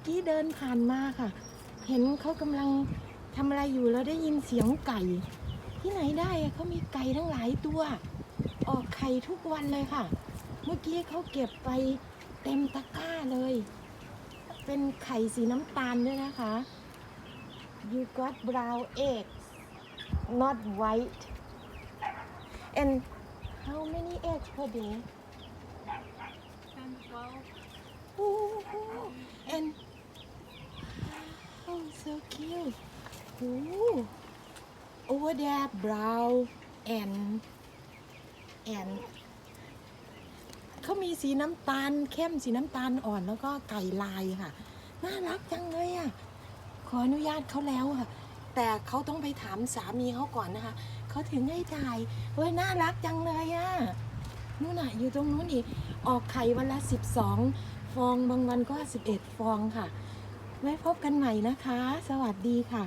อกี้เดินผ่านมาค่ะ เห็นเขากำลังทำอะไรอยู่แล้วได้ยินเสียงไก่ ที่ไหนได้เขามีไก่ทั้งหลายตัว ออกไข่ทุกวันเลยค่ะ เมื่อกี้เขาเก็บไปเต็มตะกร้าเลย เป็นไข่สีน้ำตาลด้วยนะคะ you got brown eggs not white and how many eggs per day Ooh. Over there, brown and and เขามีสีน้ำตาลเข้มสีน้ำตาลอ่อนแล้วก็ไก่ลายค่ะ น่ารักจังเลยอะ ขออนุญาตเขาแล้วค่ะ แต่เขาต้องไปถามสามีเขาก่อนนะคะ เขาถึงให้ถ่ายเฮ้ยน่ารักจังเลยอะนู่นน่ะอยู่ตรงนู้นอีก ออกไข่วันละ 12 ฟองบางวันก็ 11 ฟองค่ะ ไว้พบกันใหม่นะคะ สวัสดีค่ะ